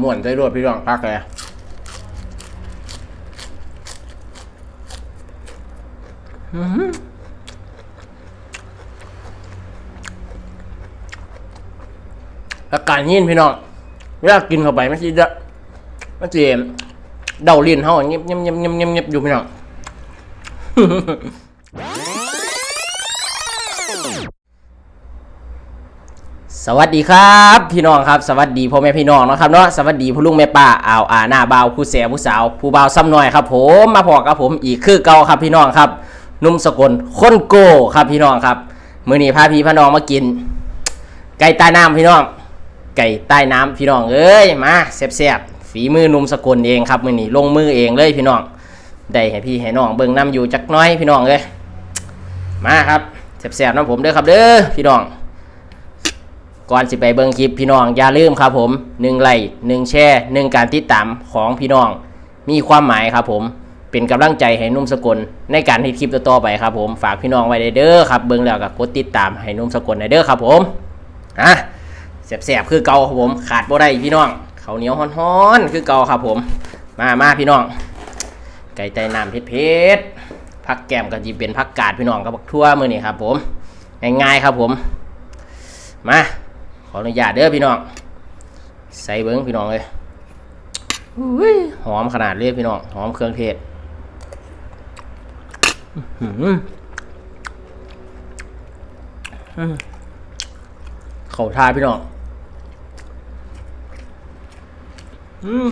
ม่วนใจรวดพี่น้องพักเลยอื้อหืออาการยินพี่น้องเวลากินเข้าไปไม่ใช่เดะไม่ใช่เดาลิ้นเขาเงียบเงียบเงียบเงียบเงียบเงียบอยู่พี่น้อง สวัสดีครับพี่น้องครับสวัสดีพ่อแม่พี่น้องนะครับเนาะสวัสดีผู้ลุงแม่ป้าอ่าวอาหน้าบ่าวผู้แสบผู้สาวผู้บ่าวซ้ำหน่อยครับ ผมมาพอกับผมอีกคือเก่าครับพี่น้องครับนุ่มสกลคนโก้ครับพี่น้องครับมื้อนี้พาพี่พาน้องมากิน ไก่ใต้น้ำพี่น้อง ไก่ใต้น้ำพี่น้องเอ้ยมาแซ่บๆฝีมือนุ่มสกลเองครับมื้อนี้ลงมือเองเลยพี่น้องได้ให้พี่ให้น้องเบิ่งน้ำอยู่จักหน้อยพี่น้องเอ้ยมาครับแซ่บๆน้ำผมเด้อครับเด้อพี่น้อง ก่อนสิไปเบิ่งคลิปพี่น้องอย่าลืมครับผม1ไลค์1แชร์1การติดตามของพี่น้อง มีความหมายครับผมเป็นกำลังใจให้นุ่มสกลในการที่คลิปต่อๆไปครับผมฝากพี่น้องไว้เด้อครับเบิ่งแล้วก็กดติดตามให้นุ่มสกลเด้อครับผมอะแสบๆคือเก่าครับผมขาดบ่ได้พี่น้องเขาเหนียวฮ้อนๆคือเก่าครับผม มามาพี่น้อง ไก่ไตน้ำเผ็ดๆผักแก้มก็จีเป็นผักกาดพี่น้องกับผักทั่วมือนี่ครับผมง่ายๆครับผม มา ขออนุญาตเด้อพี่น้อง ใส่เบิ้งพี่น้องเลยอุ้ยหอมขนาดเลยพี่น้อง หอมเครื่องเทศอื้อหืออืมเข่าทาพี่น้อง อืม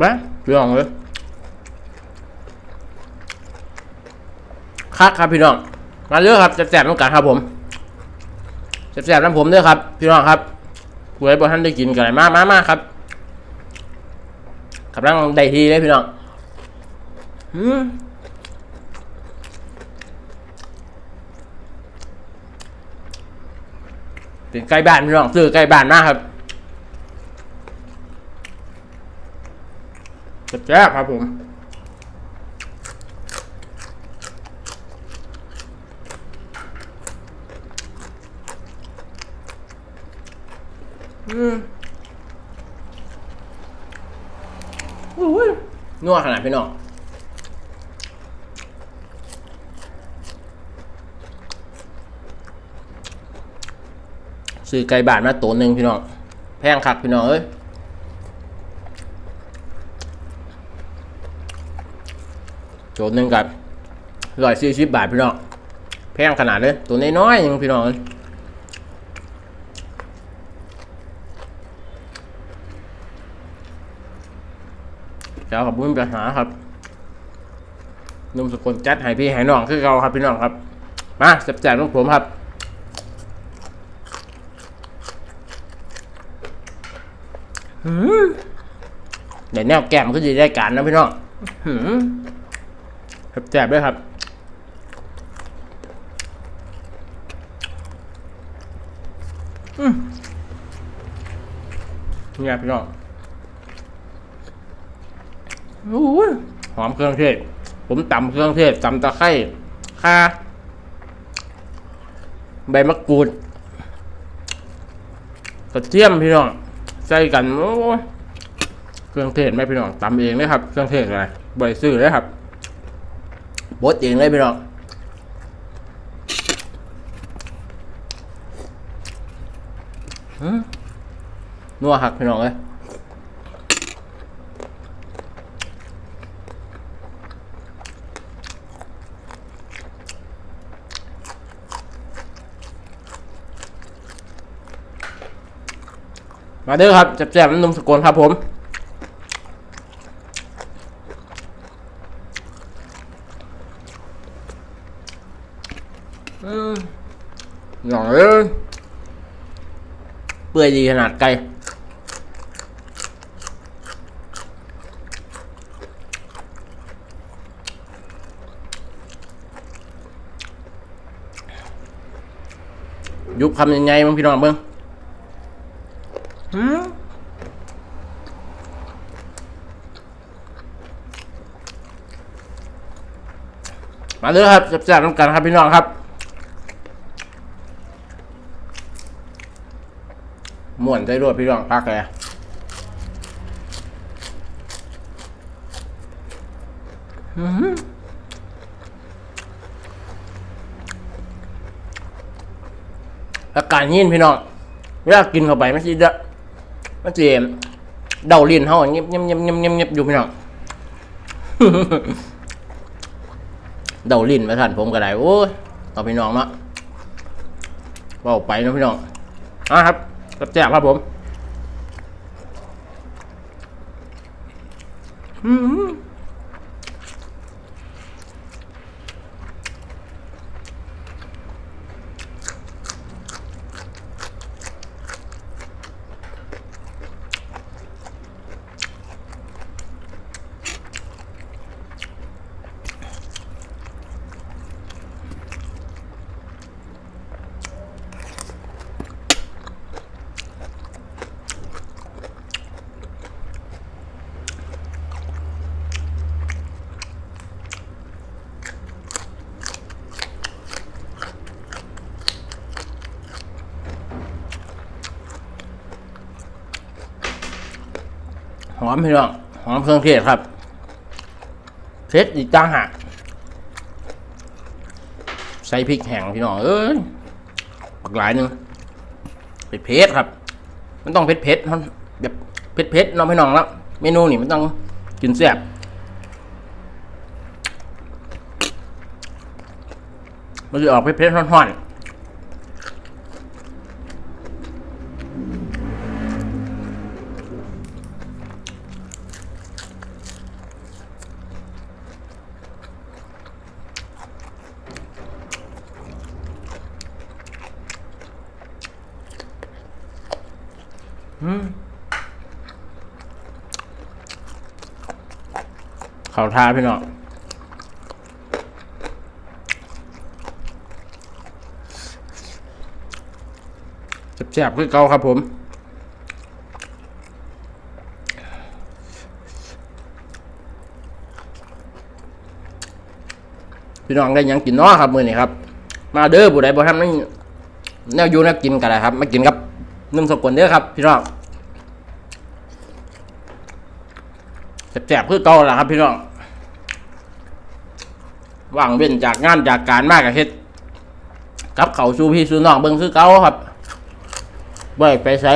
มาพี่น้องเลยคักครับพี่น้องมาเยอะครับแสบๆต้องการครับผมแสบๆน้ำผมด้วยครับ พี่น้องครับผู้ใดบ่ท่านได้กินกันเลยมามามาครับกำลังได้ทีเลยพี่น้องอืมเป็นใกล้บ้านพี่น้องซื้อใกล้บ้านมากครับ แซ่บๆครับผมอืมอุ้ยนัวขนาดพี่น้องซื้อไก่บาทมาตัวหนึ่งพี่น้อง แพงคักพี่น้องเอ้ย โจทย์หนึ่งกับร้อยสี่สิบบาทพี่น้องแพงขนาดเลย ตัวน้อยๆยังพี่น้องเจ้ากับบุ้มปัญหาครับนุ่มสกุลจัดให้พี่ให้น้องคือเราครับพี่น้องครับ มาแซ่บๆของผมครับเดี๋ยวแนวแก้มก็จะได้การนะพี่น้อง แจบด้วยครับ อืมนี่พี่น้องโอ้หอมเครื่องเทศ ผมตำเครื่องเทศตำตะไคร้ข่าใบมะกรูดกระเทียมพี่น้องใส่กันโอ้เครื่องเทศไหมพี่น้องตำเองเลยครับ เครื่องเทศอะไรใบซื้อเลยครับ บดเองเลยพี่น้องนัวหักพี่น้องเลยมาเด้อครับแจ่บๆน้ำนมสกลครับผม หน่อยเปื่อยดีขนาดไกลยุบคำยังไงมึงพี่น้องมึงมาเลยครับจับจับน้ำกันครับพี่น้องครับ วนใจรวดพี่น้องพักเลยอื้อหืออาการยินพี่น้องเวลากินเข้าไปไม่ใช่เด้อไม่ใช่เดาลิ้นเขาเงียบเงียบเงียบเงียบเงียบเงียบอยู่พี่น้องเดาลิ้นมาสั่นผมก็ได้โอ้ยเอาพี่น้องเนาะเบาไปเนาะพี่น้องอะครับ แจ่บครับผมอืม อมพี่น้องหอมเครื่องเทศครับเผ็ดอีกต่างหากใส่พริกแห้งพี่น้องเอ้ยปักหลายหนึ่งเผ็ดเผ็ดครับ มันต้องเผ็ดเผ็ดแบบเผ็ดเผ็ดน้องพี่น้องแล้วเมนูนี่มันต้องกินแซ่บมันจะออกเผ็ดเผ็ดๆร้อนๆ เขาทาพี่น้องแซ่บๆคือเก่าครับผมพี่น้องได้ยังกินนาะครับมือนี้ครับ มาเด้อผู้ใดบ่ทำนั่นแนวอยู่แนวกินกันเลยครับ มากินกับนุ่มสกุลเด้อครับ พี่น้องแสบๆคือเก่าแหละครับ พี่น้อง ว่างเว้นจากงานจากการมากกับเฮ็ดกับเขาสู้พี่สู้น้องเบิ่งคือเก่าครับบ่ไปใช้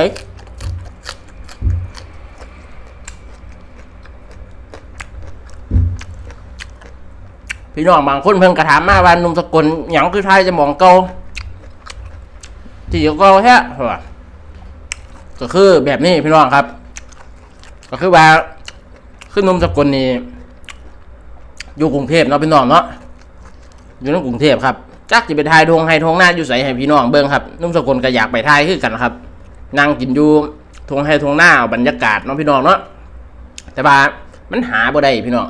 พี่น้องบางคนเพิ่งกระถามมาว่านุ่มสกุลหยังคือไทยจะมองเก่าที่เก่าแท้ว่ก็คือแบบนี้พี่น้องครับ ก็คือว่าคือหนมสกุลนี่อยู่กรุงเทพเนาะพี่น้องเนาะ อยู่ในกรุงเทพครับจักจะไปทายทงให้ทงหน้าอยู่ใส่ให้พี่น้องเบิ่งครับนุ่มสกลก็อยากไปทายคือกันครับนั่งกินอยู่ทงให้ทงหน้าบรรยากาศเนาะพี่น้องเนาะแต่ว่ามันหาบ่ได้พี่น้อง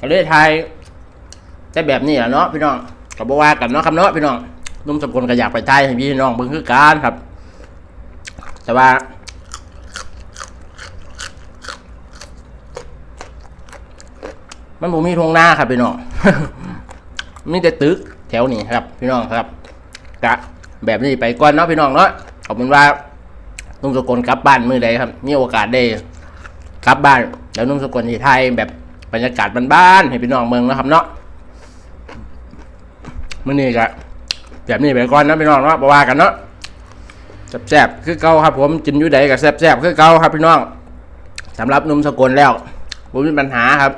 ก็เลยทายแต่แบบนี้แหละเนาะพี่น้องก็บ่ว่ากันเนาะครับเนาะพี่น้องนุ่มสกลก็อยากไปทายให้พี่น้องเบิ่งคือกันครับ แต่ว่า มันบ่มีทงหน้าครับพี่น้อง มีแต่ตึกแถวนี้ครับ พี่น้องครับกะแบบนี้ไปก่อนเนาะพี่น้องเนาะขอบคุณว่านุ่มสกลกลับบ้านมือใดครับ มีโอกาสได้กลับบ้านแล้วนุ่มสกลที่ไทยแบบบรรยากาศบ้านๆให้พี่น้องเมืองนะครับเนาะมื้อนี้ก็แบบนี้ไปก่อนนะพี่น้องเนาะบ่ว่ากันเนาะแซ่บๆคือเก่าครับ ผมกินอยู่ใดก็แซ่บๆคือเก่าครับพี่น้องสำหรับนุ่มสกลแล้วผมมีปัญหาครับ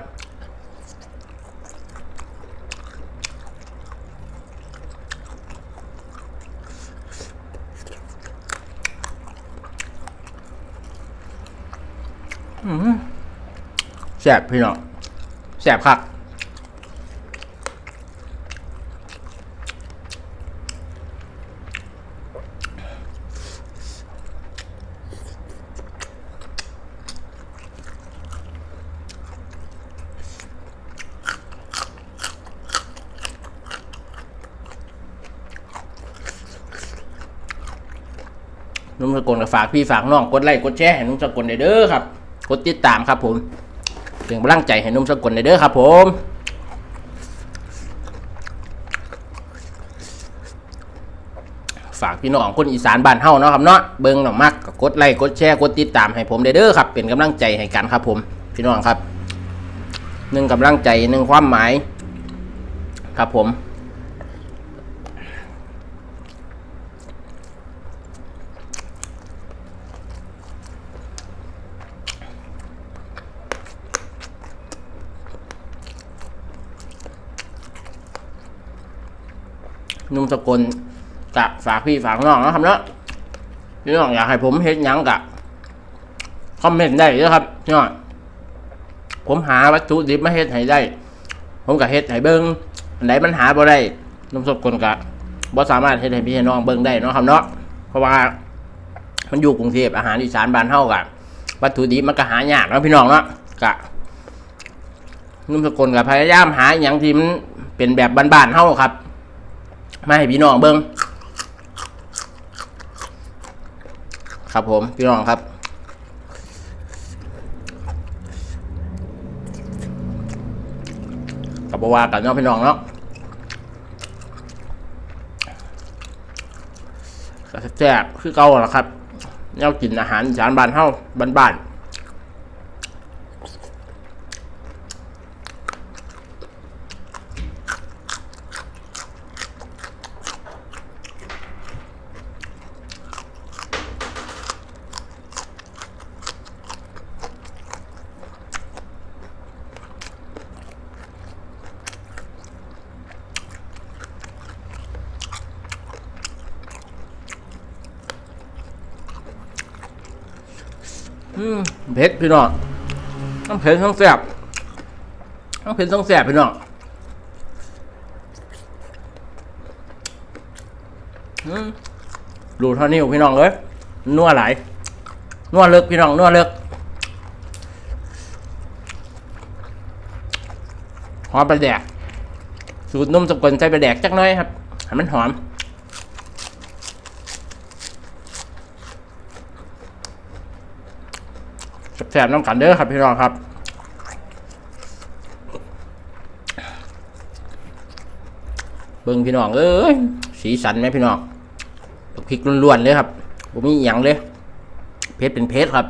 แสบพี่น้องแสบครับนุ่มสกลกับฝากพี่ฝากน้องกดไลค์กดแชร์ให้นุ่มสกลเด้อครับ กดติดตามครับผม เป็นกำลังใจให้นุ่มสกลเด้อครับผมฝากพี่น้องคนอีสานบ้านเฮาเนาะครับเนาะเบิ้งหน่อมักก็กดไลค์กดแชร์กดติดตามให้ผมเด้อครับ เป็นกำลังใจให้กันครับ ผมพี่น้องครับหนึ่งกำลังใจหนึ่งความหมาย ครับผม นุ่มสกลกะฝากพี่ฝากน้องนะครับเนาะพี่น้องอยากให้ผมเฮ็ดยังกะคอมเมนต์ได้เด้อครับพี่น้องผมหาวัตถุดิบมาเฮ็ดให้ได้ ผมกะเฮ็ดให้เบิ่งไหนมันหาบ่ได้นุ่มสกลกะบ่สามารถเฮ็ดให้พี่น้องเบิ่งได้นะครับเนาะเพราะว่ามันอยู่กรุงเทพอาหารอีสานบ้านเฮากะวัตถุดิบมันก็หายากนะพี่น้องเนาะกะนุ่มสกลกับพยายามหาอย่างที่มันเป็นแบบบ้านๆเฮาครับ มาให้พี่น้องเบิ้งครับผมพี่น้องครับ กับบว่ากันเนาะพี่น้องเนาะแซ่บคือเก่าแหละครับแนวกินอาหารอีสานบ้านเฮาบ้านๆ เผ็ดพี่น้องต้องเผ็ดต้องแซ่บต้องเผ็ดต้องแซ่บพี่น้องดูเท่านี้พี่น้องเลยนัวไหลนัวเลิกพี่น้องนัวเลิกหอมปลาแดกสูตรนุ่มสกุลใส่ปลาแดกจักน้อยครับให้มันหอม แสบน้ำกันเด้อครับพี่น้องครับเบิ่งพี่น้องเอ้ยสีสันไหมพี่น้องพริกล้วนๆเลยครับผมมีอหย่างเลย เพชรเป็นเพชรครับ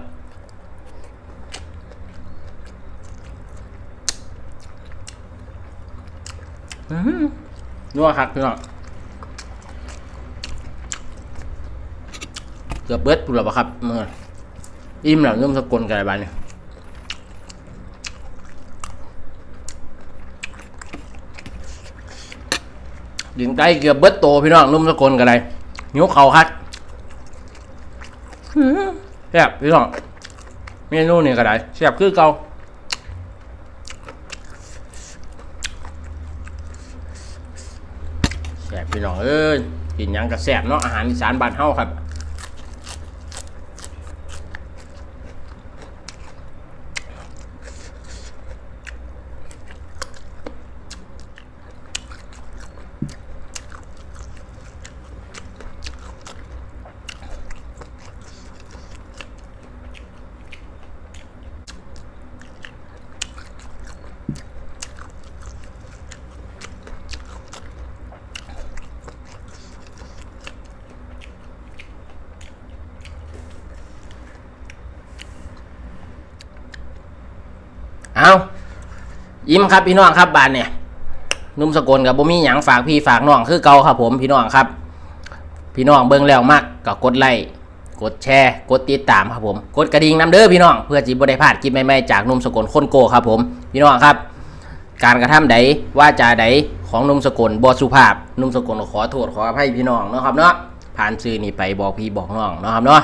อื้อหือนัวครับพี่น้องเกือบเบิดปุ่นหรอครับเมื่อ อิ่มแล้วนุ่มสกลกันอะไรบ้างเนี่ยดินไก่เกือบเบิดโตพี่น้องนุ่มสกลกันอะไรนิ้วเขาคัดแซ่บพี่น้องเมนูนี่ก็ได้แซ่บคือเก่าแซ่บพี่น้องเอ้ยกินยังกับแซ่บเนาะอาหารอีสานบ้านเฮาครับ เอา ยิ้มครับพี่น้องครับบานเนี่ยนุ่มสกลกับบ่มีหยังฝากพี่ฝากน้องคือเก่าครับผมพี่น้องครับ พี่น้องเบิ่งแล้วมักก็กดไลค์กดแชร์กดติดตามครับผม กดกระดิ่งนํเด้อพี่น้องเพื่อจิบ่ได้พลาดคลิปใหม่ๆจากนุ่มสกลคนโกครับผมพี่น้องครับ การกระทำใดว่าจาใดของนุ่มสกลบ่สุภาพนุ่มสกลขอโทษขออภัยพี่น้องเนาะครับเนาะผ่านชื่อนี้ไปบอกพี่บอกน้องเนาะครับเนาะ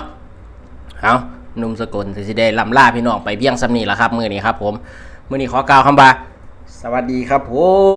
เอานุ่มสกลสิได้ลำล่าพี่น้องไปเพียงสำนีละครับมือนี้ครับผม มือนี้ขอกล่าวคำว่า สวัสดีครับผม